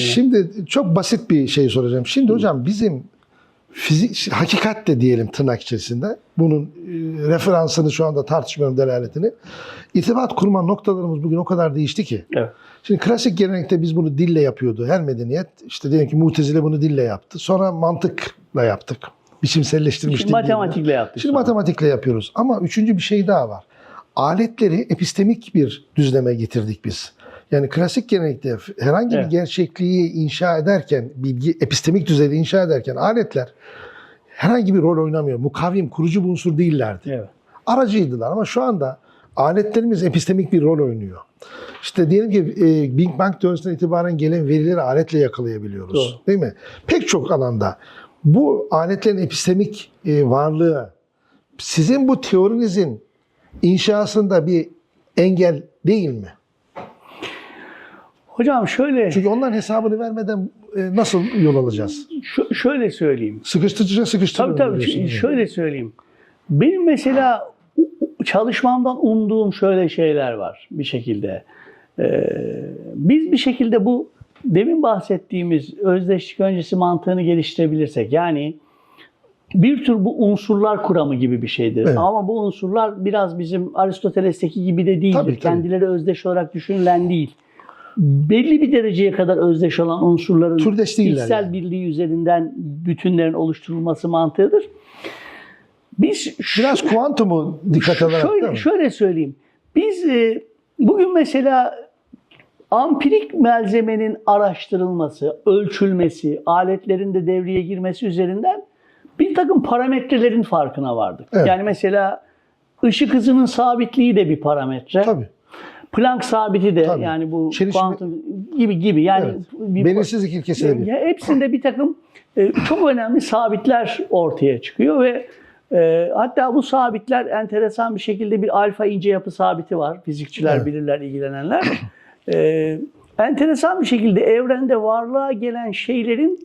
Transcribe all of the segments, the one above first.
Şimdi çok basit bir şey soracağım. Şimdi hocam bizim fizik hakikat de diyelim tırnak içerisinde. Bunun e, referansını şu anda tartışmıyorum delaletini. İrtibat kurma noktalarımız bugün o kadar değişti ki. Evet. Şimdi klasik gelenekte biz bunu dille yapıyordu. Her medeniyet işte diyelim ki Mutezile bunu dille yaptı. Sonra mantıkla yaptık. Biçimselleştirmiştik. Şimdi matematikle yaptık. Şimdi sonra. matematikle yapıyoruz. Ama üçüncü bir şey daha var. Aletleri epistemik bir düzleme getirdik biz. Yani klasik gelenekte herhangi Evet. bir gerçekliği inşa ederken, bilgi epistemik düzeyde inşa ederken aletler herhangi bir rol oynamıyor. Mukavim, kurucu bir unsur değillerdi. Evet. Aracıydılar ama şu anda aletlerimiz epistemik bir rol oynuyor. İşte diyelim ki e, Big Bang teorisinden itibaren gelen verileri aletle yakalayabiliyoruz. Doğru. Değil mi? Pek çok alanda. Bu aletlerin epistemik e, varlığı sizin bu teorinizin inşasında bir engel değil mi? Hocam şöyle Çünkü onların hesabını vermeden e, nasıl yol alacağız? şu- şöyle söyleyeyim. Sıkıştırıcı Tabii sıkıştırıyor. tabii Ş- mi? şöyle söyleyeyim. Benim mesela çalışmamdan umduğum şöyle şeyler var bir şekilde. Ee, biz bir şekilde bu demin bahsettiğimiz özdeşlik öncesi mantığını geliştirebilirsek yani bir tür bu unsurlar kuramı gibi bir şeydir. Evet. Ama bu unsurlar biraz bizim Aristoteles'teki gibi de değildir. Tabii, tabii. Kendileri özdeş olarak düşünülen değil. Belli bir dereceye kadar özdeş olan unsurların Türdeş içsel yani. birliği üzerinden bütünlerin oluşturulması mantığıdır. Biz Biraz kuantumu dikkat alarak şöyle, mi? şöyle söyleyeyim. Biz e, bugün mesela ampirik malzemenin araştırılması, ölçülmesi, aletlerin de devreye girmesi üzerinden bir takım parametrelerin farkına vardık. Evet. Yani mesela ışık hızının sabitliği de bir parametre. Tabii. Planck sabiti de Tabii. yani bu Çelişme- kuantum gibi gibi yani Evet. bir Belirsizlik ilkesi de bir. ya hepsinde bir takım e, çok önemli sabitler ortaya çıkıyor ve e, hatta bu sabitler enteresan bir şekilde bir alfa ince yapı sabiti var. Fizikçiler Evet. bilirler, ilgilenenler. E, enteresan bir şekilde evrende varlığa gelen şeylerin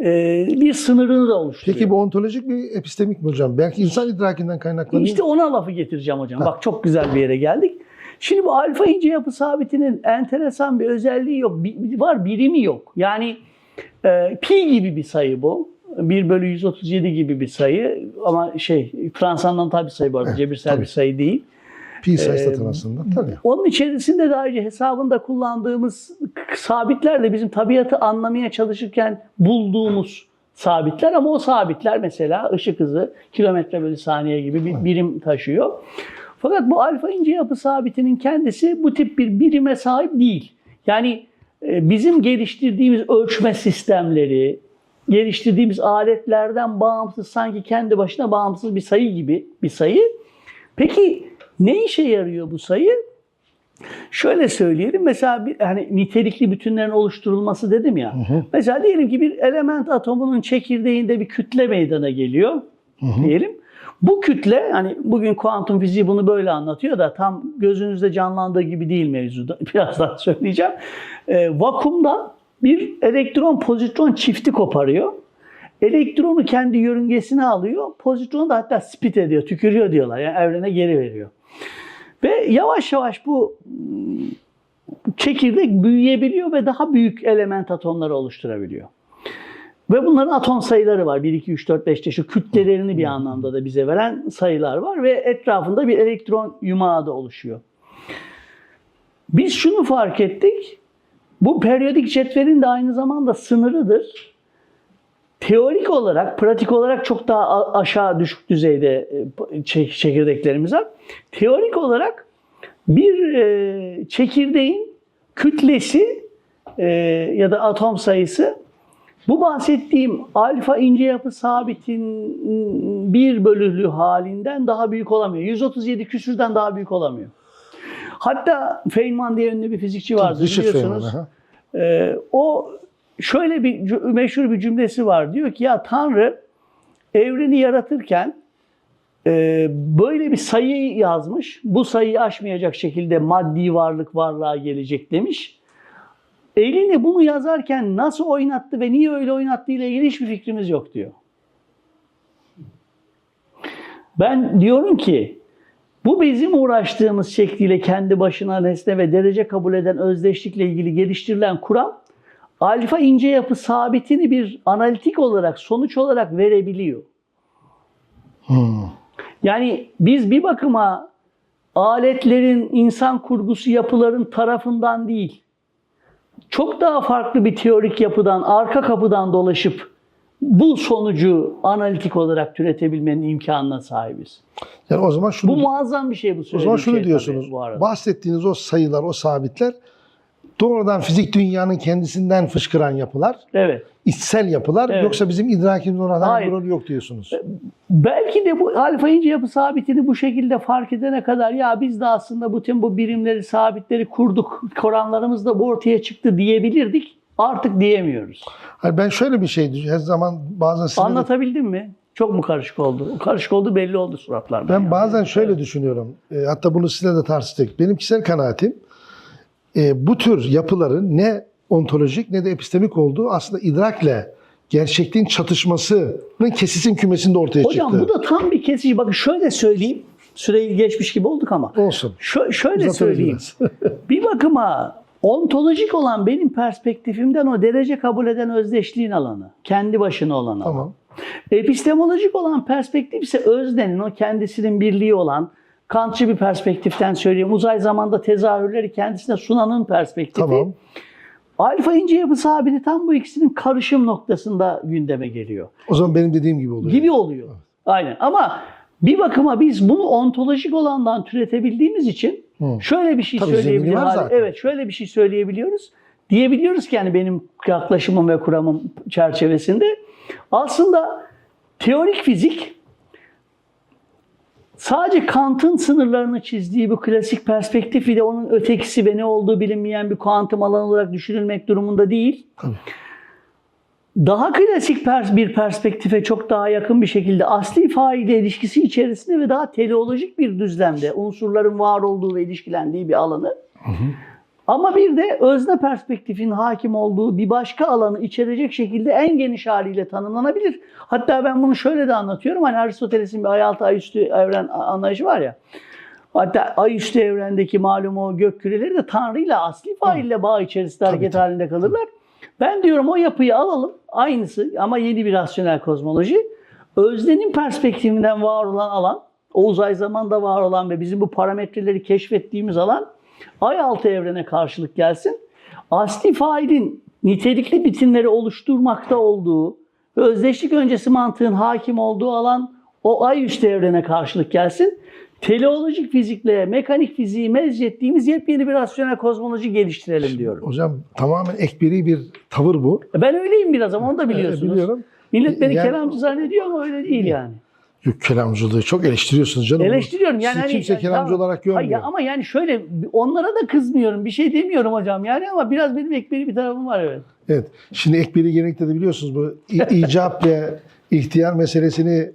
e, bir sınırını da oluşturuyor. Peki bu ontolojik bir epistemik mi hocam? Belki insan idrakinden kaynaklanıyor. İşte ona lafı getireceğim hocam. Bak çok güzel bir yere geldik. Şimdi bu alfa ince yapı sabitinin enteresan bir özelliği yok. Bi- var birimi yok. Yani e, pi gibi bir sayı bu. 1 bölü 137 gibi bir sayı ama şey transandantal bir sayı bu arada cebirsel tabii. bir sayı değil. Pi sayısı Ee, aslında. Tabii. Onun içerisinde daha önce hesabında kullandığımız sabitler de bizim tabiatı anlamaya çalışırken bulduğumuz sabitler ama o sabitler mesela ışık hızı kilometre bölü saniye gibi bir birim taşıyor. Fakat bu alfa ince yapı sabitinin kendisi bu tip bir birime sahip değil. Yani e, bizim geliştirdiğimiz ölçme sistemleri, geliştirdiğimiz aletlerden bağımsız sanki kendi başına bağımsız bir sayı gibi bir sayı. Peki ne işe yarıyor bu sayı? Şöyle söyleyelim mesela bir hani nitelikli bütünlerin oluşturulması dedim ya. Mesela diyelim ki bir element atomunun çekirdeğinde bir kütle meydana geliyor diyelim. Bu kütle hani bugün kuantum fiziği bunu böyle anlatıyor da tam gözünüzde canlandığı gibi değil mevzuda. Birazdan söyleyeceğim. Ee, vakumda bir elektron pozitron çifti koparıyor. Elektronu kendi yörüngesine alıyor. Pozitronu da hatta spit ediyor, tükürüyor diyorlar. Yani evrene geri veriyor. Ve yavaş yavaş bu çekirdek büyüyebiliyor ve daha büyük element atomları oluşturabiliyor. Ve bunların atom sayıları var. 1, 2, 3, 4, 5 şu kütlelerini bir anlamda da bize veren sayılar var ve etrafında bir elektron yumağı da oluşuyor. Biz şunu fark ettik. Bu periyodik cetvelin de aynı zamanda sınırıdır. Teorik olarak, pratik olarak çok daha aşağı düşük düzeyde e, çek- çekirdeklerimiz var. Teorik olarak bir e, çekirdeğin kütlesi e, ya da atom sayısı bu bahsettiğim alfa ince yapı sabitin bir bölülü halinden daha büyük olamıyor. 137 küsürden daha büyük olamıyor. Hatta Feynman diye ünlü bir fizikçi Richard biliyorsunuz. Feynman. Ee, o şöyle bir meşhur bir cümlesi var. Diyor ki ya Tanrı evreni yaratırken e, böyle bir sayı yazmış. Bu sayıyı aşmayacak şekilde maddi varlık varlığa gelecek demiş. Elini bunu yazarken nasıl oynattı ve niye öyle oynattı ile ilgili hiçbir fikrimiz yok diyor. Ben diyorum ki bu bizim uğraştığımız şekliyle kendi başına nesne ve derece kabul eden özdeşlikle ilgili geliştirilen kuram alfa ince yapı sabitini bir analitik olarak sonuç olarak verebiliyor. Hmm. Yani biz bir bakıma aletlerin, insan kurgusu yapıların tarafından değil, çok daha farklı bir teorik yapıdan, arka kapıdan dolaşıp bu sonucu analitik olarak türetebilmenin imkanına sahibiz. Yani o zaman şunu Bu muazzam bir şey bu o zaman şunu şey diyorsunuz. bu arada. Bahsettiğiniz o sayılar, o sabitler doğrudan fizik dünyanın kendisinden fışkıran yapılar, Evet. içsel yapılar Evet. yoksa bizim idrakimizin oradan bir rolü yok diyorsunuz. Belki de bu alfa ince yapı sabitini bu şekilde fark edene kadar ya biz de aslında bütün bu birimleri, sabitleri kurduk. Koranlarımız da bu ortaya çıktı diyebilirdik. Artık diyemiyoruz. Hayır, ben şöyle bir şey her zaman bazen size de- Anlatabildim mi? Çok mu karışık oldu? Karışık oldu belli oldu suratlardan. Ben yani. bazen şöyle düşünüyorum. E, hatta bunu sizinle de tartıştık. Benim kişisel kanaatim e, bu tür yapıların ne ontolojik ne de epistemik olduğu aslında idrakle gerçekliğin çatışmasının kesisin kümesinde ortaya Hocam çıktı. bu da tam bir kesici. Bakın şöyle söyleyeyim. Süreyi geçmiş gibi olduk ama. Olsun. Şö- şöyle Uzatırız söyleyeyim. bir bakıma ontolojik olan benim perspektifimden o derece kabul eden özdeşliğin alanı. Kendi başına olan alan. tamam. Epistemolojik olan perspektif ise öznenin o kendisinin birliği olan Kantçı bir perspektiften söyleyeyim. Uzay zamanda tezahürleri kendisine sunanın perspektifi. Tamam. Alfa ince yapı sabiti tam bu ikisinin karışım noktasında gündeme geliyor. O zaman benim dediğim gibi oluyor. Gibi oluyor. Aynen. Ama bir bakıma biz bunu ontolojik olandan türetebildiğimiz için Hı. şöyle bir şey Tabii söyleyebiliyoruz. Evet, şöyle bir şey söyleyebiliyoruz. Diyebiliyoruz ki yani benim yaklaşımım ve kuramım çerçevesinde aslında teorik fizik sadece Kant'ın sınırlarını çizdiği bu klasik perspektif ile onun ötekisi ve ne olduğu bilinmeyen bir kuantum alanı olarak düşünülmek durumunda değil. Tabii. Daha klasik pers- bir perspektife çok daha yakın bir şekilde asli faile ilişkisi içerisinde ve daha teleolojik bir düzlemde unsurların var olduğu ve ilişkilendiği bir alanı. Ama bir de özne perspektifin hakim olduğu bir başka alanı içerecek şekilde en geniş haliyle tanımlanabilir. Hatta ben bunu şöyle de anlatıyorum. Hani Aristoteles'in bir ay altı ay üstü evren anlayışı var ya. Hatta ay üstü evrendeki malum o gök küreleri de Tanrı ile asli faille bağ içerisinde hareket tabii. halinde kalırlar. Ben diyorum o yapıyı alalım aynısı ama yeni bir rasyonel kozmoloji. Öznenin perspektifinden var olan alan, o uzay zamanda var olan ve bizim bu parametreleri keşfettiğimiz alan ay altı evrene karşılık gelsin. Asli failin nitelikli bitimleri oluşturmakta olduğu ve özdeşlik öncesi mantığın hakim olduğu alan o ay üstü evrene karşılık gelsin. Teleolojik fizikle mekanik fiziği mezcettiğimiz yepyeni bir rasyonel kozmoloji geliştirelim diyorum. Hocam tamamen ekberi bir tavır bu. Ben öyleyim biraz ama onu da biliyorsunuz. biliyorum. Millet beni Yani- kelamcı zannediyor ama öyle değil yani. Yok kelamcılığı çok eleştiriyorsunuz canım. Eleştiriyorum yani. Sizi hani- kimse kelamcı Ya- olarak görmüyor. Hayır, ama yani şöyle onlara da kızmıyorum. Bir şey demiyorum hocam yani ama biraz benim ekberi bir tarafım var evet. Evet. Şimdi ekberi gelenekte de biliyorsunuz bu icap ve ihtiyar meselesini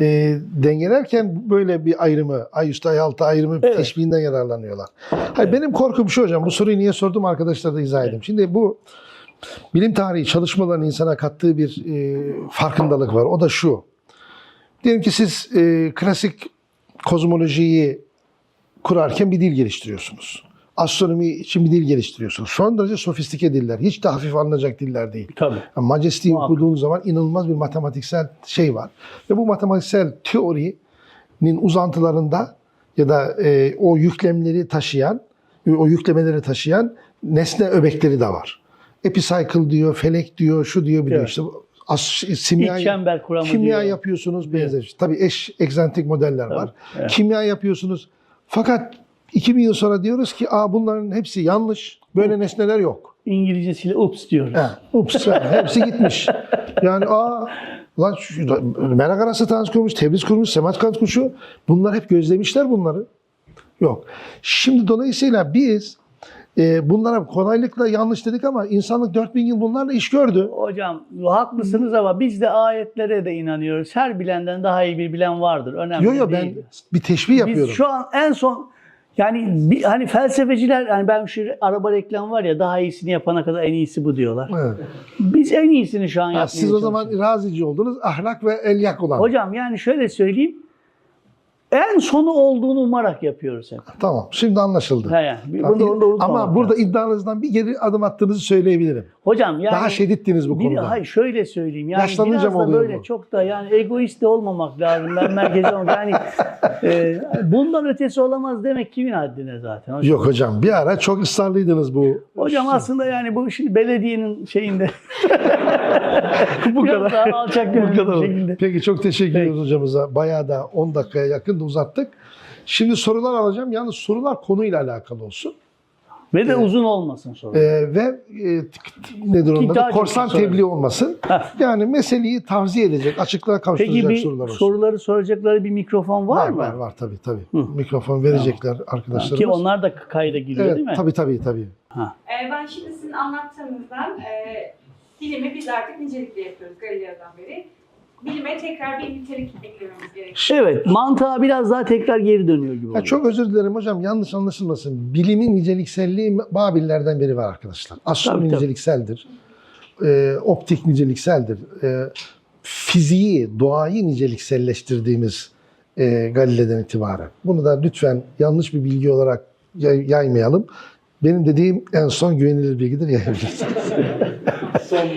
e, dengelerken böyle bir ayrımı, ay üstü ay altı ayrımı Evet. teşbihinden yararlanıyorlar. Hayır, Benim korkum şu hocam, bu soruyu niye sordum arkadaşlara da izah edeyim. Şimdi bu bilim tarihi çalışmaların insana kattığı bir e, farkındalık var. O da şu. Diyelim ki siz e, klasik kozmolojiyi kurarken bir dil geliştiriyorsunuz. Astronomi için bir dil geliştiriyorsunuz. Son derece sofistike diller. Hiç de hafif alınacak diller değil. Tabii. Yani Majesty Muhakkak. okuduğun zaman inanılmaz bir matematiksel şey var. Ve bu matematiksel teorinin uzantılarında ya da e, o yüklemleri taşıyan, o yüklemeleri taşıyan nesne öbekleri de var. Epicycle diyor, felek diyor, şu diyor, biliyor Evet. işte. As, simya, İlk çember kuramı kimya diyor. yapıyorsunuz benzer. Tabii eş egzantrik modeller var. evet. Kimya yapıyorsunuz. Fakat 2000 yıl sonra diyoruz ki Aa, bunların hepsi yanlış. Böyle nesneler yok. İngilizcesiyle ups diyoruz. He, ups yani hepsi gitmiş. Yani aa lan şu, merak arası tanz kurmuş, Tebriz kurmuş, Semerkant kuşu. Bunlar hep gözlemişler bunları. Yok. Şimdi dolayısıyla biz e, bunlara kolaylıkla yanlış dedik ama insanlık 4000 yıl bunlarla iş gördü. Hocam haklısınız ama biz de ayetlere de inanıyoruz. Her bilenden daha iyi bir bilen vardır. Önemli Yo yo ben değil. bir teşbih yapıyorum. Biz şu an en son yani bir, hani felsefeciler hani ben şu araba reklamı var ya daha iyisini yapana kadar en iyisi bu diyorlar. Evet. Biz en iyisini şu an Ha, yapmaya siz o zaman razici oldunuz. Ahlak ve elyak olan. Hocam yani şöyle söyleyeyim. En sonu olduğunu umarak yapıyoruz hep. Tamam. Şimdi anlaşıldı. He yani. Tamam, bunu da- onu da Ama burada lazım. iddianızdan bir geri adım attığınızı söyleyebilirim. Hocam yani Daha şedittiniz bu bir, konuda. hayır şöyle söyleyeyim yani Yaşlanınca biraz da böyle bu? çok da yani egoist de olmamak lazım. Ben merkezi yani e, bundan ötesi olamaz demek kimin haddine zaten. Hocam, Yok hocam bir ara çok ısrarlıydınız bu. hocam aslında yani bu şimdi belediyenin şeyinde bu daha alçak Bu kadar. şekilde. Peki çok teşekkür ediyoruz hocamıza. Bayağı da 10 dakikaya yakın da uzattık. Şimdi sorular alacağım. Yalnız sorular konuyla alakalı olsun. Ve de uzun olmasın sonra. Ee, ve e, nedir onun adı? Korsan tebliğ olmasın. Heh. Yani meseleyi tavsiye edecek, açıklığa kavuşturacak Peki bir sorular olsun. soruları soracakları bir mikrofon var, mı? Var var tabii tabii. Hı. Mikrofon verecekler arkadaşlarımız. Ki onlar da kayda giriyor evet, değil mi? tabii tabii tabii. Ha. Ee, ben şimdi sizin anlattığınızdan e, bilimi biz artık nicelikle yapıyoruz Galileo'dan beri. Bilime tekrar bir nitelik eklememiz gerekiyor. Evet, mantığa biraz daha tekrar geri dönüyor gibi Ya oluyor. çok özür dilerim hocam yanlış anlaşılmasın. Bilimin nicelikselliği Babillerden beri var arkadaşlar. Astronomi Tabii, tabii. nicelikseldir. Ee, optik nicelikseldir. Ee, fiziği, doğayı nicelikselleştirdiğimiz e, Galile'den itibaren. Bunu da lütfen yanlış bir bilgi olarak yay- yaymayalım. Benim dediğim en son güvenilir bilgidir yayabilirsiniz. son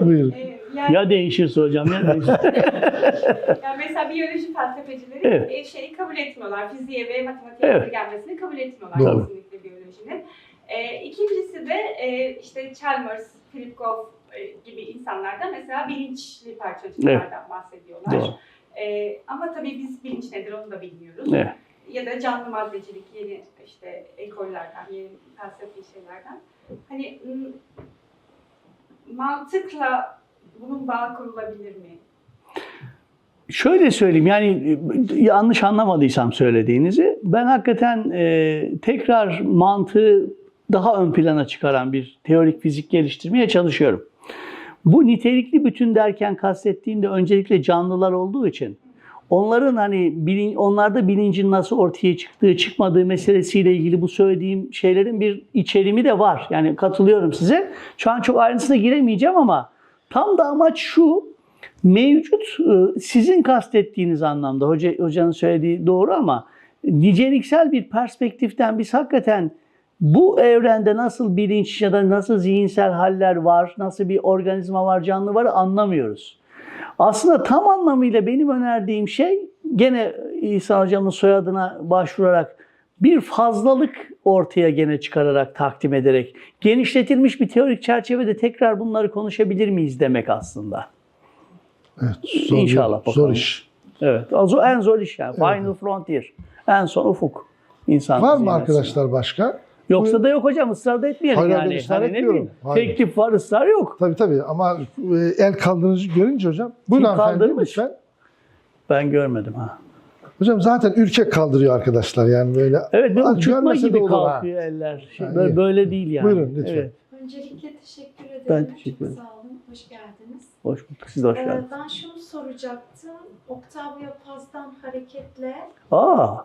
bu. Buyurun. Yani, Ya değişirse hocam ya değişirse. yani mesela biyoloji felsefecileri Evet. e, şeyi kabul etmiyorlar. Fiziğe ve matematiğe Evet. gelmesini kabul etmiyorlar Doğru. kesinlikle biyolojinin. E, ikincisi de e, işte Chalmers, Philip Goff e, gibi insanlardan mesela bilinçli parçacıklardan bahsediyorlar. Doğru. E, ama tabii biz bilinç nedir onu da bilmiyoruz. Evet. ya da canlı maddecilik yeni işte ekollerden, yeni felsefi şeylerden. Hani mantıkla bunun bağı kurulabilir mi? Şöyle söyleyeyim yani e, yanlış anlamadıysam söylediğinizi ben hakikaten e, tekrar mantığı daha ön plana çıkaran bir teorik fizik geliştirmeye çalışıyorum. Bu nitelikli bütün derken kastettiğimde öncelikle canlılar olduğu için onların hani bilin, onlarda bilincin nasıl ortaya çıktığı çıkmadığı meselesiyle ilgili bu söylediğim şeylerin bir içerimi de var. Yani katılıyorum size. Şu an çok ayrıntısına giremeyeceğim ama tam da amaç şu mevcut e, sizin kastettiğiniz anlamda hoca, hocanın söylediği doğru ama niceliksel bir perspektiften biz hakikaten bu evrende nasıl bilinç ya da nasıl zihinsel haller var, nasıl bir organizma var, canlı var anlamıyoruz. Aslında tam anlamıyla benim önerdiğim şey gene İsa hocamın soyadına başvurarak bir fazlalık ortaya gene çıkararak takdim ederek genişletilmiş bir teorik çerçevede tekrar bunları konuşabilir miyiz demek aslında. Evet, zor, İnşallah Zor bakalım. iş. Evet. zor- En zor iş yani. Evet. Final frontier. En son ufuk. İnsan Var mı arkadaşlar başka? Yoksa da yok hocam ısrar da etmeyelim Hayır, yani. ben ısrar Hani ne etmiyorum. Hayır. Teklif var ısrar yok. Tabii tabii ama e, el kaldırıcı görünce hocam. Buyurun Kim kaldırmış? lütfen. Ben görmedim ha. Hocam zaten ürkek kaldırıyor arkadaşlar yani böyle. Evet bir uçurtma gibi olur ha. kalkıyor eller. Şey, Ha, böyle, iyi. böyle değil yani. Buyurun, lütfen. Evet. Öncelikle teşekkür ederim. Ben teşekkür Çok ederim. sağ olun. Hoş geldiniz. Hoş bulduk. Siz de hoş Ee, geldiniz. ben şunu soracaktım. Octavio Paz'dan hareketle Aa,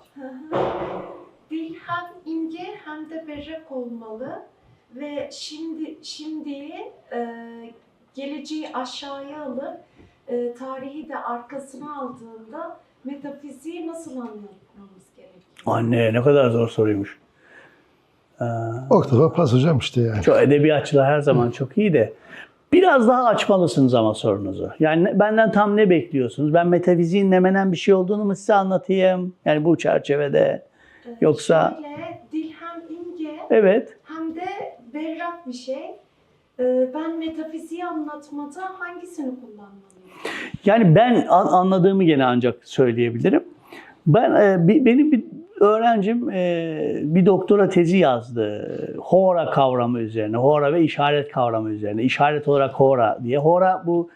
dil hem ince hem de berrak olmalı ve şimdi şimdiyi e, geleceği aşağıya alıp e, tarihi de arkasına aldığında metafiziği nasıl anlatmamız gerekiyor? anne ne kadar zor soruymuş. Ee, Oktava pas hocam işte yani. çok edebiyatçılar her zaman çok iyi de biraz daha açmalısınız ama sorunuzu. Yani benden tam ne bekliyorsunuz? Ben metafiziğin ne menen bir şey olduğunu mu size anlatayım? Yani bu çerçevede. Ee, Yoksa- Şöyle, dil hem ince Evet. hem de berrak bir şey. Ee, Ben metafiziği anlatmada hangisini kullanmalıyım? Yani ben an- anladığımı gene ancak söyleyebilirim. Ben e, benim bir öğrencim e, bir doktora tezi yazdı. Hora kavramı üzerine. Hora ve işaret kavramı üzerine. İşaret olarak hora diye. Hora bu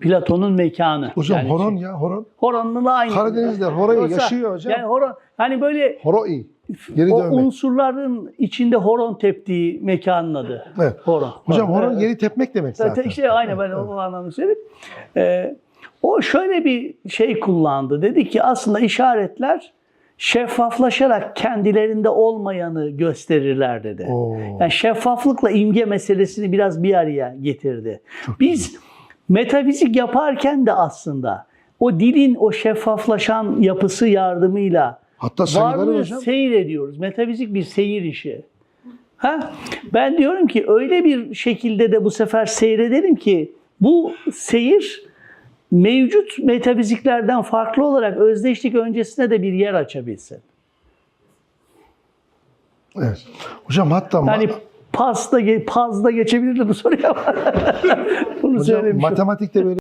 Platon'un mekanı. Hocam Yani horon şey- ya horon. Horon'la aynı. Karadeniz'de Yoksa- yaşıyor hocam. Yani horon hani böyle Horoi. Geri o dönmek. unsurların içinde horon teptiği mekanın adı. Evet. Horon. Hocam horon Evet. geri tepmek demek zaten. İşte aynı ben o anlamda söyledim. Ee, o şöyle bir şey kullandı. Dedi ki aslında işaretler şeffaflaşarak kendilerinde olmayanı gösterirler dedi. Oo. Yani şeffaflıkla imge meselesini biraz bir araya getirdi. Biz metafizik yaparken de aslında o dilin o şeffaflaşan yapısı yardımıyla Hatta sayıları varlığı hocam. seyrediyoruz. Metafizik bir seyir işi. Ha? Ben diyorum ki öyle bir şekilde de bu sefer seyredelim ki bu seyir mevcut metafiziklerden farklı olarak özdeşlik öncesine de bir yer açabilsin. Evet. Hocam hatta Yani pasta, pazda geçebilir bu soruya. Bunu hocam, söylemişim. matematikte böyle